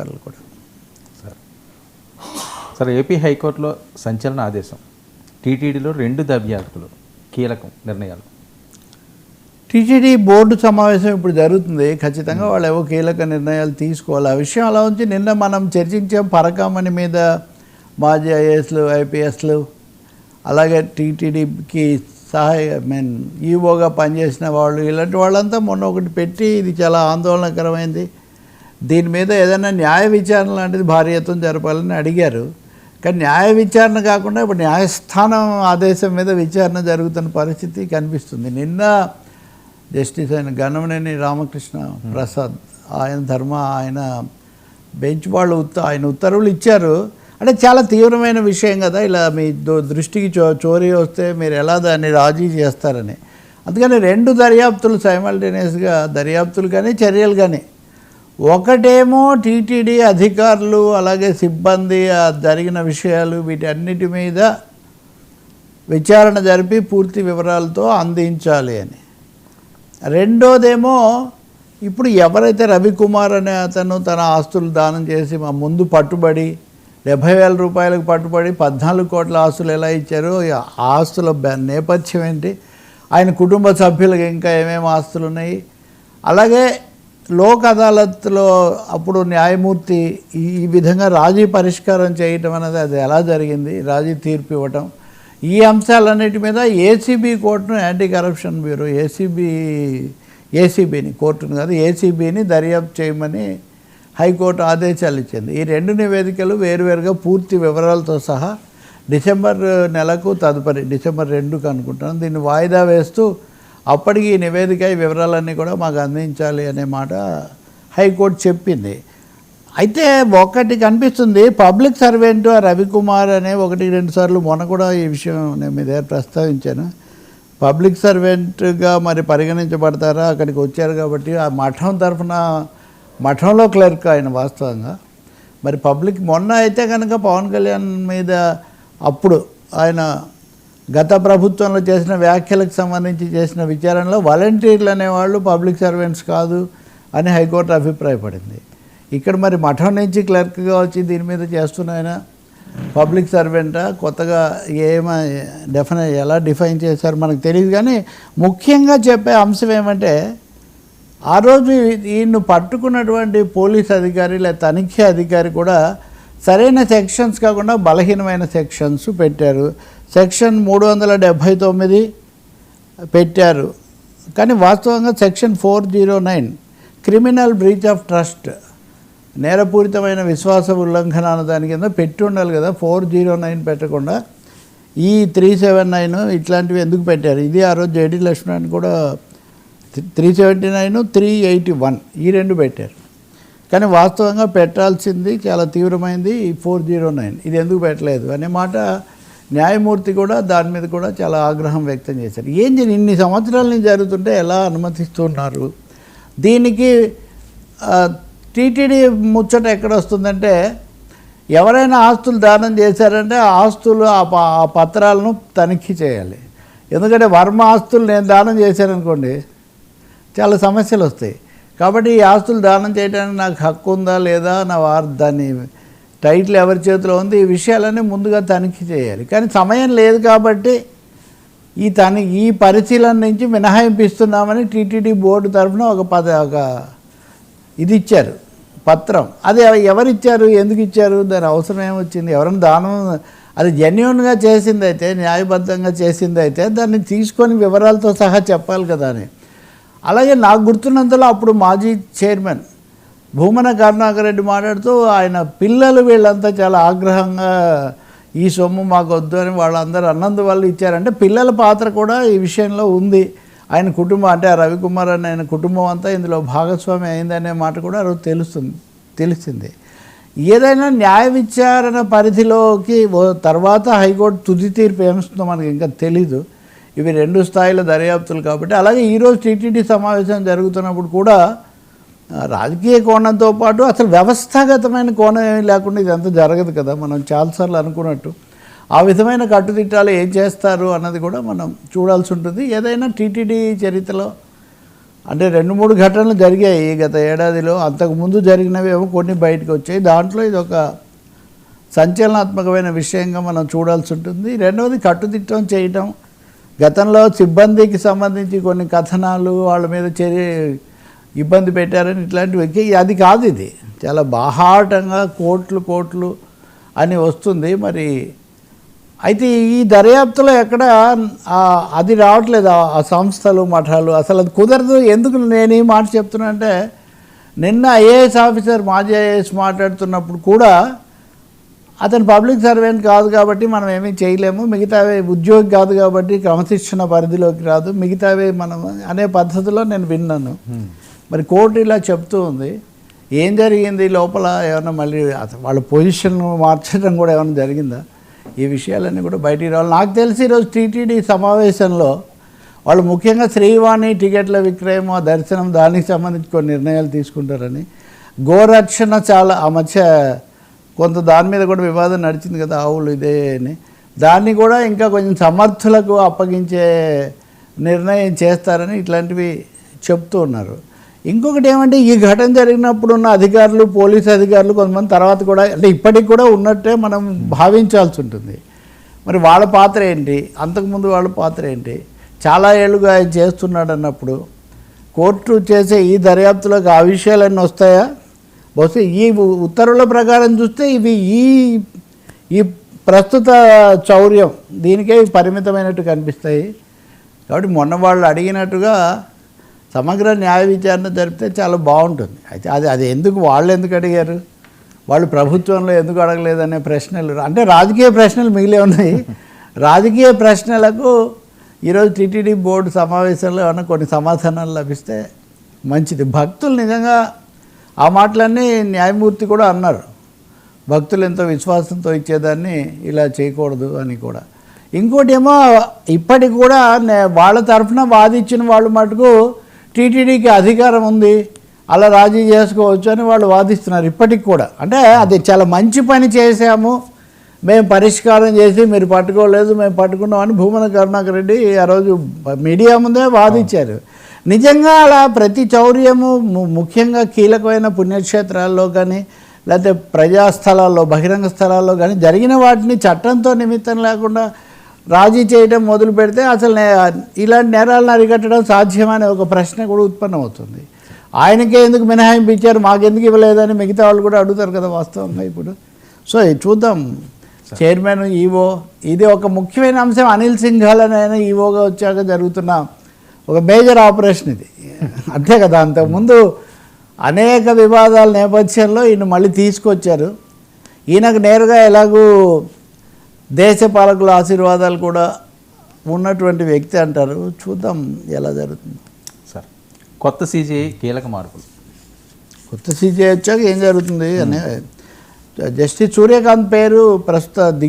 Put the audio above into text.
వాళ్ళు కూడా. Sir. Sir AP హైకోర్టులో సంచలన ఆదేశం. టీటీడీలో రెండు దర్యాప్తులు కీలకం నిర్ణయాలు. టీటీడీ బోర్డు సమావేశం ఇప్పుడు జరుగుతుంది. ఖచ్చితంగా వాళ్ళు ఏవో కీలక నిర్ణయాలు తీసుకోవాలి. ఆ విషయం అలా ఉంచి నిన్న మనం చర్చించాం పరకామణి మీద మాజీ ఐఏఎస్లు ఐపీఎస్లు. అలాగే టీటీడీకి సహాయ మీన్ ఈఓగా పనిచేసిన వాళ్ళు. ఇలాంటి వాళ్ళంతా మొన్న ఒకటి పెట్టి ఇది చాలా ఆందోళనకరమైంది. దీని మీద ఏదైనా న్యాయ విచారణ లాంటిది భారీ ఎత్తున జరపాలని అడిగారు. కానీ న్యాయ విచారణ కాకుండా ఇప్పుడు న్యాయస్థానం ఆదేశం మీద విచారణ జరుగుతున్న పరిస్థితి కనిపిస్తుంది. నిన్న జస్టిస్ ఆయన గణమనేని రామకృష్ణ ప్రసాద్ ఆయన ధర్మ ఆయన బెంచ్ వాళ్ళు ఉత్త ఆయన ఉత్తర్వులు ఇచ్చారు. అంటే చాలా తీవ్రమైన విషయం కదా ఇలా మీ దో- దృష్టికి చో చోరీ వస్తే మీరు ఎలా దాన్ని రాజీ చేస్తారని. అందుకని రెండు దర్యాప్తులు సైమల్టేనియస్గా దర్యాప్తులు కానీ చర్యలు కానీ ఒకటేమో టీటీడీ అధికారులు అలాగే సిబ్బంది జరిగిన విషయాలు వీటన్నిటి మీద విచారణ జరిపి పూర్తి వివరాలతో అందించాలి అని. రెండోదేమో ఇప్పుడు ఎవరైతే రవికుమార్ అనే అతను తన ఆస్తులు దానం చేసి మా ముందు పట్టుబడి డెబ్భై వేల రూపాయలకు పట్టుబడి పద్నాలుగు కోట్ల ఆస్తులు ఎలా ఇచ్చారో ఆ ఆస్తుల నేపథ్యం ఏంటి? ఆయన కుటుంబ సభ్యులకు ఇంకా ఏమేమి ఆస్తులు ఉన్నాయి అలాగే లోక్ అదాలత్లో అప్పుడు న్యాయమూర్తి ఈ విధంగా రాజీ పరిష్కారం చేయటం అనేది అది ఎలా జరిగింది? రాజీ తీర్పు ఇవ్వటం. ఈ అంశాలన్నిటి మీద ఏసీబీ కోర్టును యాంటీ కరప్షన్ బ్యూరో ఏసీబీ ఏసీబీని కోర్టును కాదు ఏసీబీని దర్యాప్తు చేయమని హైకోర్టు ఆదేశాలు ఇచ్చింది. ఈ రెండు నివేదికలు వేరువేరుగా పూర్తి వివరాలతో సహా డిసెంబర్ నెలకు తదుపరి డిసెంబర్ రెండుకు అనుకుంటాను దీన్ని వాయిదా వేస్తూ అప్పటికి ఈ నివేదిక ఈ వివరాలన్నీ కూడా మాకు అందించాలి అనే మాట హైకోర్టు చెప్పింది. అయితే ఒకటి కనిపిస్తుంది పబ్లిక్ సర్వెంట్ ఆ రవికుమార్ అనే ఒకటి రెండు సార్లు మొన్న కూడా ఈ విషయం నేను మీ దగ్గర ప్రస్తావించాను. పబ్లిక్ సర్వెంట్గా మరి పరిగణించబడతారా? అక్కడికి వచ్చారు కాబట్టి ఆ మఠం తరఫున మఠంలో క్లర్క్ ఆయన వాస్తవంగా. మరి పబ్లిక్ మొన్న అయితే కనుక పవన్ కళ్యాణ్ మీద అప్పుడు ఆయన గత ప్రభుత్వంలో చేసిన వ్యాఖ్యలకు సంబంధించి చేసిన విచారణలో వాలంటీర్లు అనేవాళ్ళు పబ్లిక్ సర్వెంట్స్ కాదు అని హైకోర్టు అభిప్రాయపడింది. ఇక్కడ మరి మఠం నుంచి క్లర్క్గా వచ్చి దీని మీద చేస్తున్నాయన పబ్లిక్ సర్వెంటా? కొత్తగా ఏమ డెఫిన ఎలా డిఫైన్ చేశారు? మనకు తెలియదు కానీ ముఖ్యంగా చెప్పే అంశం ఏమంటే ఆ రోజు ఈయన్ను పట్టుకున్నటువంటి పోలీస్ అధికారి లేదా తనిఖీ అధికారి కూడా సరైన సెక్షన్స్ కాకుండా బలహీనమైన సెక్షన్స్ పెట్టారు. సెక్షన్ మూడు వందల డెబ్భై తొమ్మిది పెట్టారు. కానీ వాస్తవంగా section four zero nine criminal breach of trust నేరపూరితమైన విశ్వాస ఉల్లంఘన అన్న దాని కింద పెట్టి ఉండాలి కదా ఫోర్ జీరో నైన్ పెట్టకుండా. ఈ త్రీ సెవెన్ నైన్ ఇట్లాంటివి ఎందుకు పెట్టారు? ఇది ఆ రోజు జేడి లక్ష్మణ్ కూడా three seventy nine three eighty one ఈ రెండు పెట్టారు. కానీ వాస్తవంగా పెట్టాల్సింది చాలా తీవ్రమైంది ఫోర్ జీరో నైన్. ఇది ఎందుకు పెట్టలేదు? అనే మాట న్యాయమూర్తి కూడా దాని మీద కూడా చాలా ఆగ్రహం వ్యక్తం చేశారు. ఏం జరిగి ఇన్ని సంవత్సరాల నుంచి జరుగుతుంటే ఎలా అనుమతిస్తున్నారు? దీనికి టీటీడీ ముచ్చట ఎక్కడ వస్తుందంటే ఎవరైనా ఆస్తులు దానం చేశారంటే ఆ ఆస్తులు ఆ ప- ఆ పత్రాలను తనిఖీ చేయాలి. ఎందుకంటే వర్మ ఆస్తులు నేను దానం చేశాననుకోండి చాలా సమస్యలు వస్తాయి. కాబట్టి ఈ ఆస్తులు దానం చేయడానికి నాకు హక్కు ఉందా లేదా నా వారు దాన్ని టైటిల్ ఎవరి చేతిలో ఉంది? ఈ విషయాలన్నీ ముందుగా తనిఖీ చేయాలి. కానీ సమయం లేదు కాబట్టి ఈ తని ఈ పరిశీలన నుంచి మినహాయింపు ఇస్తున్నామని టీటీడీ బోర్డు తరఫున ఒక పద ఒక ఇది ఇచ్చారు. పత్రం. అది ఎవరిచ్చారు? ఎందుకు ఇచ్చారు? దాని అవసరం ఏమొచ్చింది? ఎవరైనా దానం అది జెన్యున్గా చేసింది అయితే న్యాయబద్ధంగా చేసింది అయితే దాన్ని తీసుకొని వివరాలతో సహా చెప్పాలి కదా అని. అలాగే నాకు గుర్తున్నంతలో అప్పుడు మాజీ చైర్మన్ భూమన కరుణాకర్ రెడ్డి మాట్లాడుతూ ఆయన పిల్లలు వీళ్ళంతా చాలా ఆగ్రహంగా ఈ సొమ్ము మాకు వద్దు అని వాళ్ళందరూ అన్నందువల్ల ఇచ్చారంటే పిల్లల పాత్ర కూడా ఈ విషయంలో ఉంది. ఆయన కుటుంబం అంటే ఆ రవికుమార్ అని ఆయన కుటుంబం అంతా ఇందులో భాగస్వామి అయిందనే మాట కూడా ఆ రోజు తెలుస్తుంది తెలిసింది. ఏదైనా న్యాయ విచారణ పరిధిలోకి తర్వాత హైకోర్టు తుది తీర్పు ఏమిస్తుందో మనకి ఇంకా తెలీదు. ఇవి రెండు స్థాయిల దర్యాప్తులు కాబట్టి అలాగే ఈరోజు టీటీడీ సమావేశం జరుగుతున్నప్పుడు కూడా రాజకీయ కోణంతో పాటు అసలు వ్యవస్థాగతమైన కోణం ఏమీ లేకుండా ఇదంతా జరగదు కదా. మనం చాలాసార్లు అనుకున్నట్టు ఆ విధమైన కట్టుదిట్టాలు ఏం చేస్తారు అన్నది కూడా మనం చూడాల్సి ఉంటుంది. ఏదైనా టీటీడీ చరిత్రలో అంటే రెండు మూడు ఘటనలు జరిగాయి గత ఏడాదిలో. అంతకుముందు జరిగినవి ఏమో కొన్ని బయటకు వచ్చాయి. దాంట్లో ఇది ఒక సంచలనాత్మకమైన విషయంగా మనం చూడాల్సి ఉంటుంది. రెండవది కట్టుదిట్టం చేయటం. గతంలో సిబ్బందికి సంబంధించి కొన్ని కథనాలు వాళ్ళ మీద చర్య ఇబ్బంది పెట్టారని ఇట్లాంటివి ఎక్కి- అది కాదు ఇది. చాలా బాహాటంగా కోట్లు కోట్లు అని వస్తుంది. మరి అయితే ఈ దర్యాప్తులో ఎక్కడ అది రావట్లేదు. ఆ- సంస్థలు మఠాలు అసలు అది కుదరదు. ఎందుకు నేను ఈ మాట చెప్తున్నా అంటే నిన్న ఐఏఎస్ ఆఫీసర్ మాజీ ఐఏఎస్ మాట్లాడుతున్నప్పుడు కూడా అతను పబ్లిక్ సర్వెంట్ కాదు కాబట్టి మనం ఏమీ చేయలేము. మిగతావి ఉద్యోగి కాదు కాబట్టి క్రమశిక్షణ పరిధిలోకి రాదు. మిగతావి మనం అనే పద్ధతిలో నేను విన్నాను. మరి కోర్టు ఇలా చెప్తూ ఉంది. ఏం జరిగింది? లోపల ఏమైనా మళ్ళీ వాళ్ళ పొజిషన్ మార్చడం కూడా ఏమైనా జరిగిందా? ఈ విషయాలన్నీ కూడా బయటికి రావాలి. నాకు తెలిసి ఈరోజు టీటీడీ సమావేశంలో వాళ్ళు ముఖ్యంగా శ్రీవాణి టికెట్ల విక్రయం ఆ దర్శనం దానికి సంబంధించి కొన్ని నిర్ణయాలు తీసుకుంటారని. గోరక్షణ చాలా ఆ మధ్య కొంత దాని మీద కూడా వివాదం నడిచింది కదా ఆవులు ఇదే అని. దాన్ని కూడా ఇంకా కొంచెం సమర్థులకు అప్పగించే నిర్ణయం చేస్తారని ఇట్లాంటివి చెప్తూ ఉన్నారు. ఇంకొకటి ఏమంటే ఈ ఘటన జరిగినప్పుడు ఉన్న అధికారులు పోలీసు అధికారులు కొంతమంది తర్వాత కూడా అంటే ఇప్పటికి కూడా ఉన్నట్టే మనం భావించాల్సి ఉంటుంది. మరి వాళ్ళ పాత్ర ఏంటి? అంతకుముందు వాళ్ళ పాత్ర ఏంటి? చాలా ఏళ్ళుగా ఆయన చేస్తున్నాడు అన్నప్పుడు కోర్టు చేసే ఈ దర్యాప్తులకు ఆ విషయాలన్నీ వస్తాయా? బహుశా ఈ ఉత్తర్వుల ప్రకారం చూస్తే ఇవి ఈ ఈ ప్రస్తుత చౌర్యం దీనికే పరిమితమైనట్టు కనిపిస్తాయి. కాబట్టి మొన్న వాళ్ళు అడిగినట్టుగా సమగ్ర న్యాయ విచారణ జరిపితే చాలా బాగుంటుంది. అయితే అది అది ఎందుకు వాళ్ళు ఎందుకు అడిగారు? వాళ్ళు ప్రభుత్వంలో ఎందుకు అడగలేదనే ప్రశ్నలు అంటే రాజకీయ ప్రశ్నలు మిగిలే ఉన్నాయి. రాజకీయ ప్రశ్నలకు ఈరోజు టీటీడీ బోర్డు సమావేశంలో ఏమైనా కొన్ని సమాధానాలు లభిస్తే మంచిది. భక్తులు నిజంగా ఆ మాటలన్నీ న్యాయమూర్తి కూడా అన్నారు. భక్తులు ఎంతో విశ్వాసంతో ఇచ్చేదాన్ని ఇలా చేయకూడదు అని కూడా. ఇంకోటి ఏమో ఇప్పటికి కూడా నే- వాళ్ళ తరఫున వాదించిన వాళ్ళు మటుకు టీటీడీకి అధికారం ఉంది అలా రాజీ చేసుకోవచ్చు అని వాళ్ళు వాదిస్తున్నారు ఇప్పటికి కూడా. అంటే అది చాలా మంచి పని చేశాము మేము పరిష్కారం చేసి మీరు పట్టుకోలేదు మేము పట్టుకున్నాం అని భూమన కరుణాకర్ రెడ్డి ఆ రోజు మీడియా ముందే వాదించారు. నిజంగా అలా ప్రతి చౌర్యము ముఖ్యంగా కీలకమైన పుణ్యక్షేత్రాల్లో కానీ లేకపోతే ప్రజా స్థలాల్లో బహిరంగ స్థలాల్లో కానీ జరిగిన వాటిని చట్టంతో నిమిత్తం లేకుండా రాజీ చేయడం మొదలు పెడితే అసలు ఇలాంటి నేరాలను అరికట్టడం సాధ్యమనే ఒక ప్రశ్న కూడా ఉత్పన్నమవుతుంది. ఆయనకే ఎందుకు మినహాయింపు ఇచ్చారు? మాకెందుకు ఇవ్వలేదని మిగతా వాళ్ళు కూడా అడుగుతారు కదా వాస్తవంగా ఇప్పుడు. సో చూద్దాం. చైర్మన్ ఈవో ఇది ఒక ముఖ్యమైన అంశం. అనిల్ సింఘాల్ అని ఆయన ఈవోగా వచ్చాక జరుగుతున్న ఒక మేజర్ ఆపరేషన్ ఇది. అంతే కదా అంతకుముందు అనేక వివాదాల నేపథ్యంలో ఈయన మళ్ళీ తీసుకొచ్చారు. ఈయనకు నేరుగా ఎలాగూ దేశ పాలకుల ఆశీర్వాదాలు కూడా ఉన్నటువంటి వ్యక్తి అంటారు. చూద్దాం ఎలా జరుగుతుంది. సార్ కొత్త సీజీఐ కీలక మార్పులు. కొత్త సీజీ వచ్చాక ఏం జరుగుతుంది అనే జస్టిస్ సూర్యకాంత్ పేరు ప్రస్తుత దిగు